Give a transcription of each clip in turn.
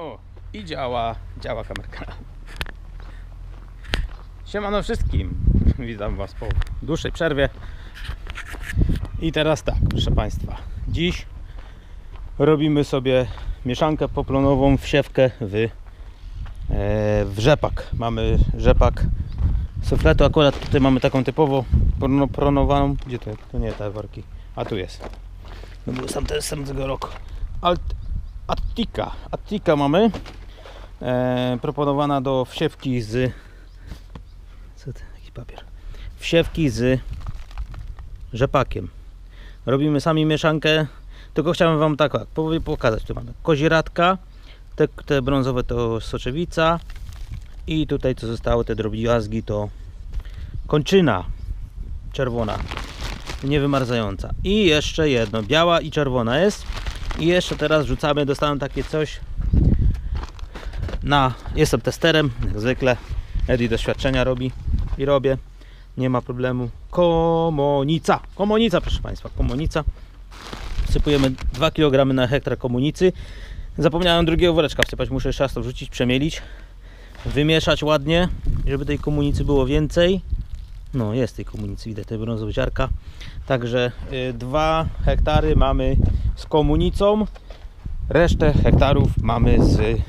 O, i działa, działa kamerka. Siemano wszystkim. Witam Was po dłuższej przerwie. I teraz tak, proszę Państwa. Dziś robimy sobie mieszankę poplonową w, e, w rzepak. Mamy rzepak sufletu. Akurat tutaj mamy taką typowo prono- pronowaną. Gdzie to? To nie te worki. A tu jest. No był sam, ten, sam tego roku. Alt, Attika. Attika mamy. E, proponowana do wsiewki z. Co to? Jaki papier? Wsiewki z rzepakiem. Robimy sami mieszankę. Tylko chciałem Wam tak tak, pokazać. Tu mamy koziratka. Te, te brązowe to soczewica. I tutaj co zostało, te drobiazgi to kończyna czerwona, niewymarzająca. I jeszcze jedno, biała i czerwona jest. I jeszcze teraz rzucamy, dostałem takie coś na, jestem testerem, jak zwykle. Eddie doświadczenia robi i robię. Nie ma problemu. Komonica. Komonica, proszę Państwa, komonica. Wsypujemy 2 kg na hektar komunicy. Zapomniałem drugiego woreczka wsypać, muszę jeszcze raz to wrzucić, przemielić. Wymieszać ładnie, żeby tej komunicy było więcej. No, jest tej komunicy, widać te brązowe ziarka. Także 2 hektary mamy z komunicą, resztę hektarów mamy z.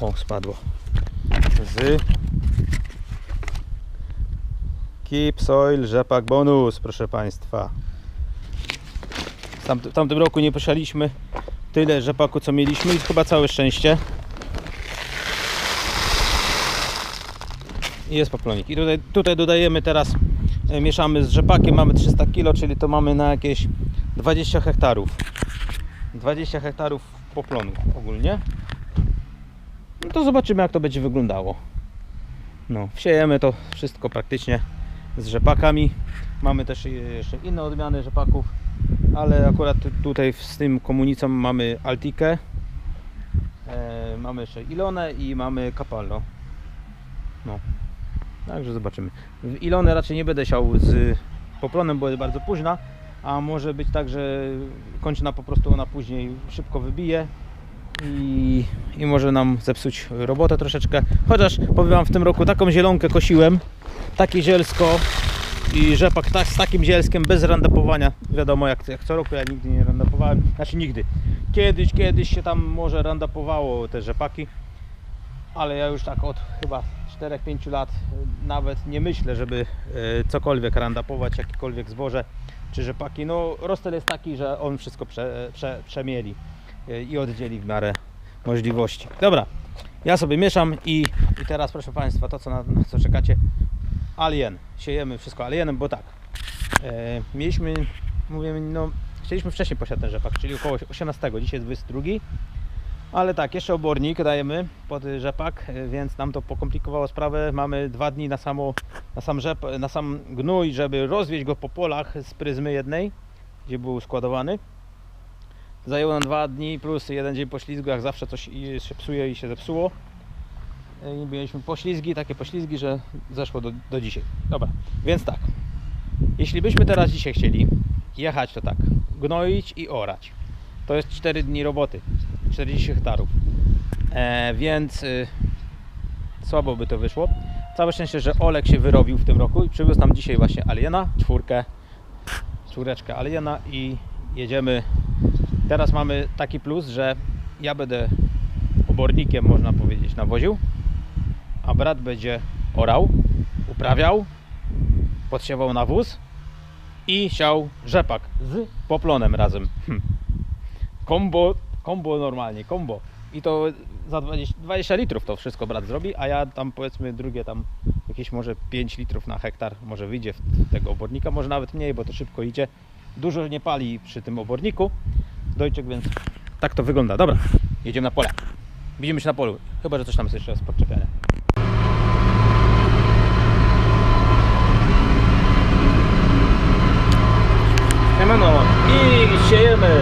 O, spadło. Z. Keep Soil Rzepak Bonus, proszę Państwa. W tamtym roku nie posialiśmy tyle rzepaku, co mieliśmy i chyba całe szczęście. I jest poplonik. I tutaj, tutaj dodajemy teraz, e, mieszamy z rzepakiem, mamy 300 kg, czyli to mamy na jakieś 20 hektarów. 20 hektarów poplonu ogólnie. No to zobaczymy jak to będzie wyglądało. No, wsiejemy to wszystko praktycznie z rzepakami. Mamy też jeszcze inne odmiany rzepaków, ale akurat tu- tutaj z tym komunicą mamy Altikę, e, mamy jeszcze Ilonę i mamy Capallo. No, także zobaczymy. W Ilonę raczej nie będę siał z poplonem, bo jest bardzo późna, a może być tak, że kończyna po prostu ona później szybko wybije i, i może nam zepsuć robotę troszeczkę. Chociaż powiem Wam, w tym roku taką zielonkę kosiłem, takie zielsko i rzepak tak, z takim zielskiem, bez randapowania. Wiadomo, jak, jak co roku ja nigdy nie randapowałem, znaczy nigdy. Kiedyś, kiedyś się tam może randapowało te rzepaki, ale ja już tak od chyba 4-5 lat y, nawet nie myślę, żeby y, cokolwiek randapować, jakiekolwiek zboże czy rzepaki. No rozstel jest taki, że on wszystko prze, prze, przemieli y, i oddzieli w miarę możliwości. Dobra, ja sobie mieszam i, i teraz proszę Państwa, to co na, na co czekacie, alien. Siejemy wszystko alienem, bo tak, e, mieliśmy, mówię, no chcieliśmy wcześniej posiać ten rzepak, czyli około 18, dzisiaj jest 22, ale tak, jeszcze obornik dajemy pod rzepak, więc nam to pokomplikowało sprawę. Mamy dwa dni na, samo, na, sam rzep, na sam gnój, żeby rozwieźć go po polach z pryzmy jednej, gdzie był składowany. Zajęło nam dwa dni plus jeden dzień poślizgu, jak zawsze coś się psuje i się zepsuło. I mieliśmy poślizgi, takie poślizgi, że zeszło do, do dzisiaj. Dobra, więc tak. Jeśli byśmy teraz dzisiaj chcieli jechać, to tak, gnoić i orać. To jest 4 dni roboty, 40 hektarów. E, więc y, słabo by to wyszło. Całe szczęście, że Olek się wyrobił w tym roku i przywiózł nam dzisiaj właśnie Aliena, czwórkę, czwóreczkę Aliena i jedziemy. Teraz mamy taki plus, że ja będę obornikiem, można powiedzieć, nawoził, a brat będzie orał, uprawiał, podsiewał nawóz i siał rzepak z poplonem razem. Hm. Kombo, kombo normalnie, kombo. I to za 20, 20 litrów to wszystko brat zrobi, a ja tam powiedzmy drugie tam jakieś może 5 litrów na hektar może wyjdzie w tego obornika, może nawet mniej, bo to szybko idzie. Dużo nie pali przy tym oborniku. Dojczek, więc tak to wygląda. Dobra, jedziemy na pole. Widzimy się na polu. Chyba, że coś tam jest jeszcze z podczepiania. Siemano i siejemy.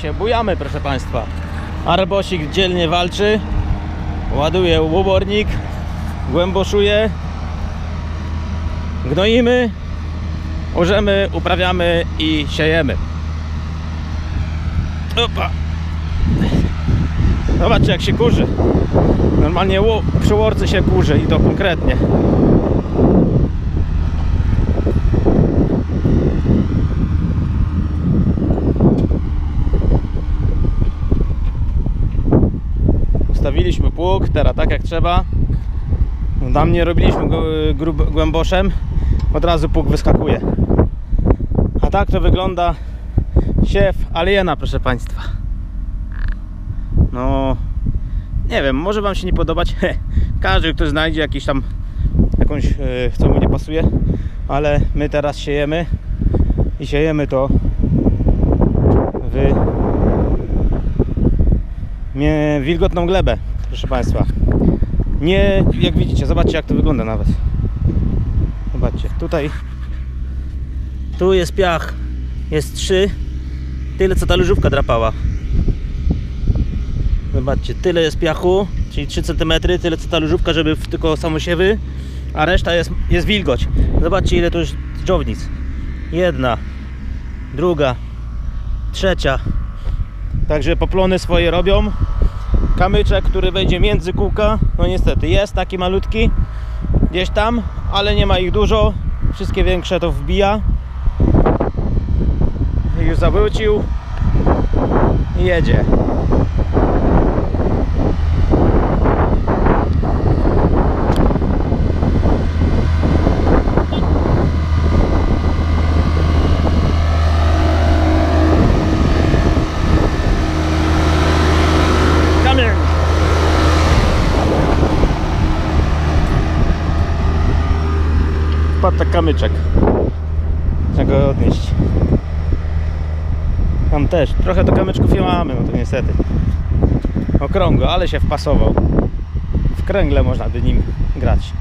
Dzisiaj bujamy, proszę Państwa. Arbosik dzielnie walczy, ładuje łobornik, głęboszuje, gnoimy, orzemy, uprawiamy i siejemy. Opa. Zobaczcie jak się kurzy. Normalnie przy łorce się kurzy i to konkretnie. Ustawiliśmy pług, teraz tak jak trzeba. Tam nie robiliśmy grub, głęboszem, od razu pług wyskakuje. A tak to wygląda siew aliena, proszę Państwa. No, nie wiem, może Wam się nie podobać. Każdy, kto znajdzie jakiś tam jakąś, e, co mu nie pasuje, ale my teraz siejemy i siejemy to w wilgotną glebę, proszę Państwa. Nie, jak widzicie, zobaczcie jak to wygląda nawet. Zobaczcie, tutaj tu jest piach, jest 3, tyle co ta leżówka drapała. Zobaczcie, tyle jest piachu, czyli 3 cm, tyle co ta leżówka, żeby w tylko samosiewy, a reszta jest, jest wilgoć. Zobaczcie ile tu jest dżownic. Jedna, druga, trzecia. Także poplony swoje robią. Kamyczek, który wejdzie między kółka, no niestety jest taki malutki gdzieś tam, ale nie ma ich dużo. Wszystkie większe to wbija. Już zawrócił i jedzie. Kamyczek. Trzeba go odnieść. Tam też. Trochę do kamyczków je mamy, no to niestety. Okrągły, ale się wpasował. W kręgle można by nim grać.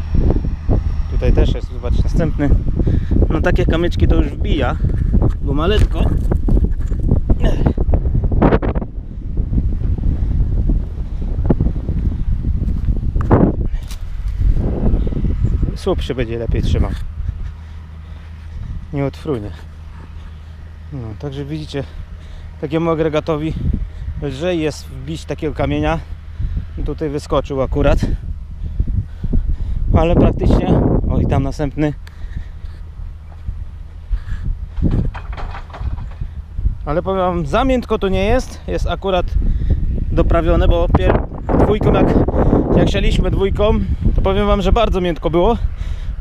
Tutaj też jest, zobacz, następny. No takie kamyczki to już wbija, bo maletko. Słup się będzie lepiej trzymał. Nie odfrunie. No, także widzicie, takiemu agregatowi lżej jest wbić takiego kamienia. Tutaj wyskoczył akurat. Ale praktycznie, o i tam następny. Ale powiem wam, za miętko to nie jest. Jest akurat doprawione, bo pier... dwójką jak, jak sialiśmy dwójką, to powiem wam, że bardzo miętko było.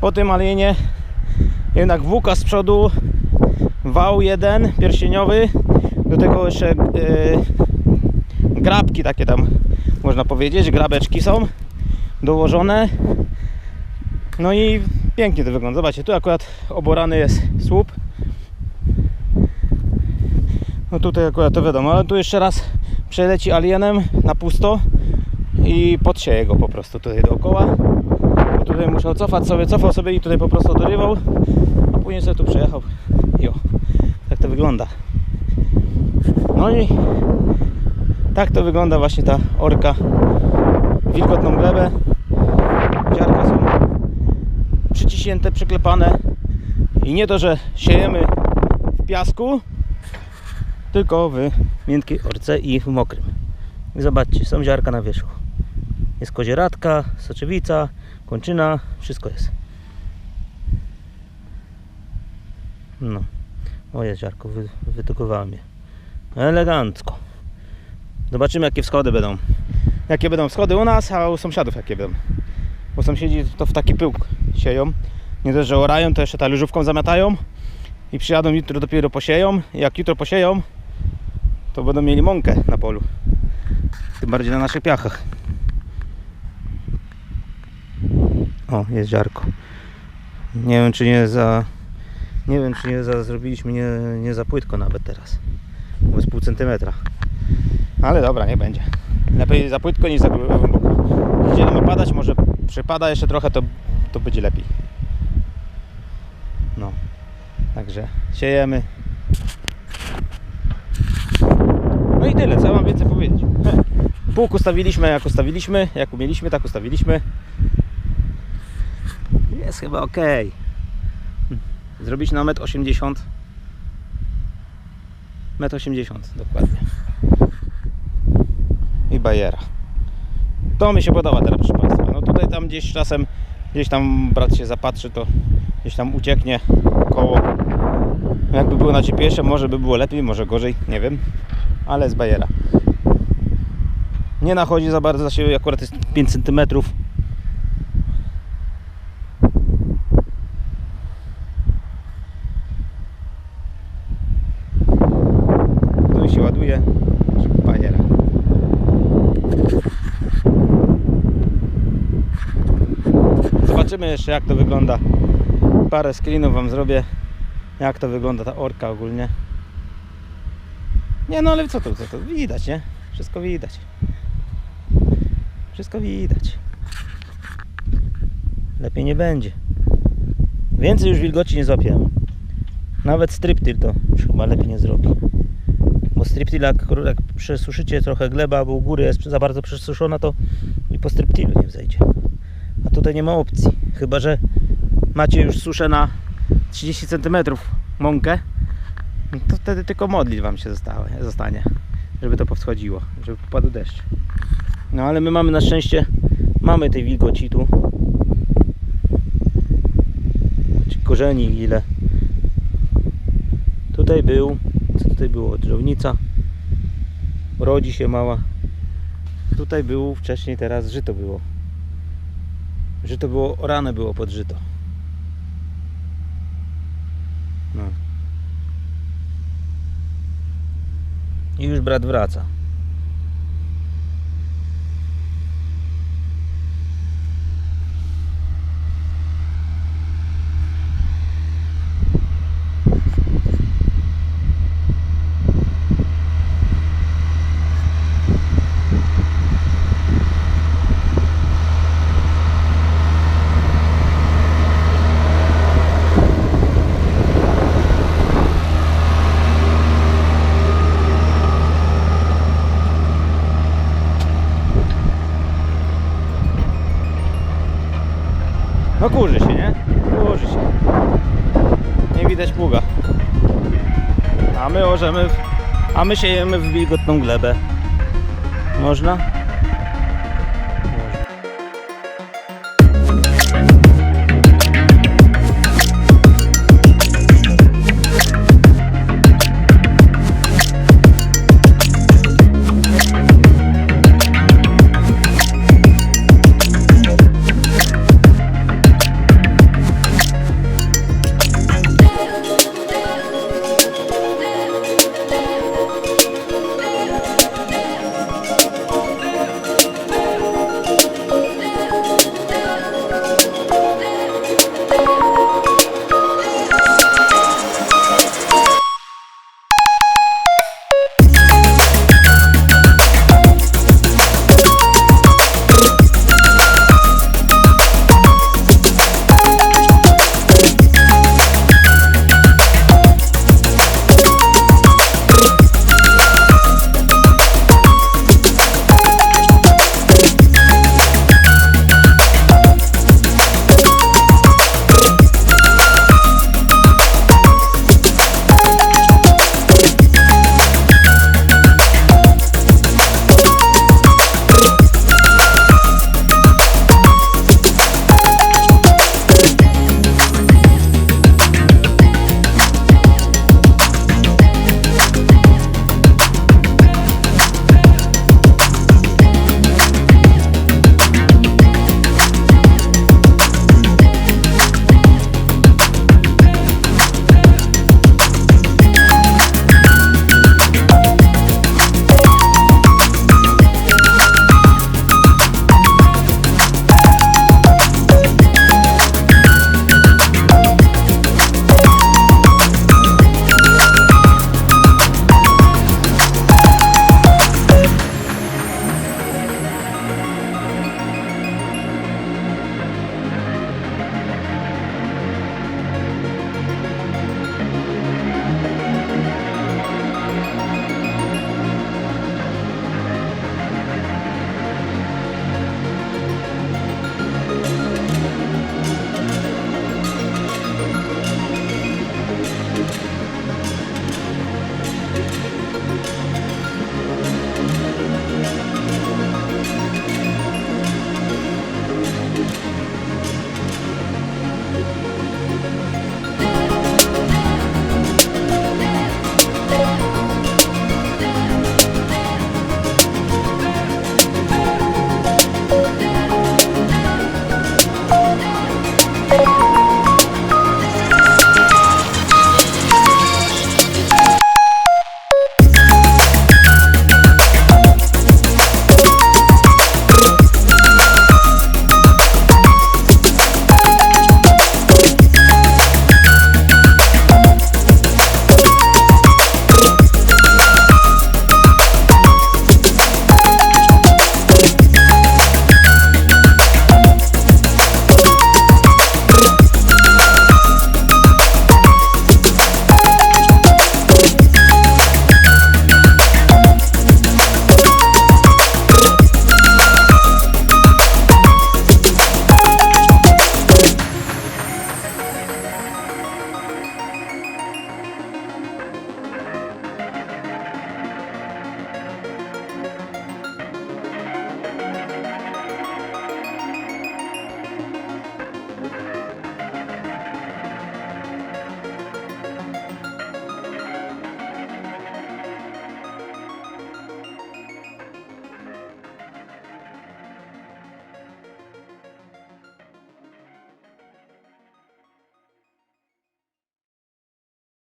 Po tym alienie jednak włóka z przodu, wał jeden pierścieniowy, do tego jeszcze yy, grabki takie tam można powiedzieć, grabeczki są dołożone. No i pięknie to wygląda. Zobaczcie, tu akurat oborany jest słup. No tutaj akurat to wiadomo, ale tu jeszcze raz przeleci alienem na pusto i podsieje go po prostu tutaj dookoła. Musiał cofać sobie, cofał sobie i tutaj po prostu dorywał, a później sobie tu przejechał. Jo, tak to wygląda. No i tak to wygląda właśnie ta orka. Wilgotną glebę. Ziarka są przyciśnięte, przyklepane. I nie to, że siejemy w piasku, tylko w miękkiej orce i w mokrym. I zobaczcie, są ziarka na wierzchu. Jest kozieradka, soczewica, kończyna, wszystko jest. No. O jest ziarko, wy, wytykowałem je. Elegancko. Zobaczymy jakie wschody będą. Jakie będą wschody u nas, a u sąsiadów jakie będą. Bo sąsiedzi to w taki pył sieją. Nie dość, że orają, to jeszcze ta zamiatają. I przyjadą jutro dopiero posieją. I jak jutro posieją, to będą mieli mąkę na polu. Tym bardziej na naszych piachach. O, jest ziarko. Nie wiem czy nie za... Nie wiem czy nie za, zrobiliśmy nie, nie za płytko nawet teraz. Bo z pół centymetra. Ale dobra, nie będzie. Lepiej za płytko niż za głęboko. Idzie nam opadać, może przypada jeszcze trochę, to, to będzie lepiej. No. Także siejemy. tyle, co mam więcej powiedzieć. Półk ustawiliśmy jak ustawiliśmy, jak umieliśmy, tak ustawiliśmy. Jest chyba ok. Zrobić na 1,80 m. 1,80 m dokładnie. I bajera. To mi się podoba teraz, proszę Państwa. No tutaj tam gdzieś czasem, gdzieś tam brat się zapatrzy, to gdzieś tam ucieknie koło. Jakby było na GPS, może by było lepiej, może gorzej, nie wiem. Ale jest bajera. Nie nachodzi za bardzo, za siebie akurat jest 5 cm. No i się ładuje, żeby bajera. Zobaczymy jeszcze jak to wygląda. Parę screenów Wam zrobię. Jak to wygląda ta orka ogólnie. Nie no ale co to, co to? Widać, nie? Wszystko widać. Wszystko widać. Lepiej nie będzie. Więcej już wilgoci nie złapiemy. Nawet striptil to już chyba lepiej nie zrobi. Bo striptil jak, jak przesuszycie trochę gleba, bo u góry jest za bardzo przesuszona, to i po striptilu nie wzejdzie. Tutaj nie ma opcji. Chyba, że macie już suszę na 30 cm mąkę, to wtedy tylko modlić Wam się zostanie, żeby to powschodziło, żeby popadł deszcz. No ale my mamy na szczęście, mamy tej wilgoci tu. Czy korzeni ile. Tutaj był, co tutaj było? Drzewnica. Rodzi się mała. Tutaj był wcześniej, teraz żyto było. Żyto było, orane było pod żyto. No. I już brat wraca. No kurzy się, nie? Kurzy się. Nie widać pługa. A my a my siejemy w wilgotną glebę. Można?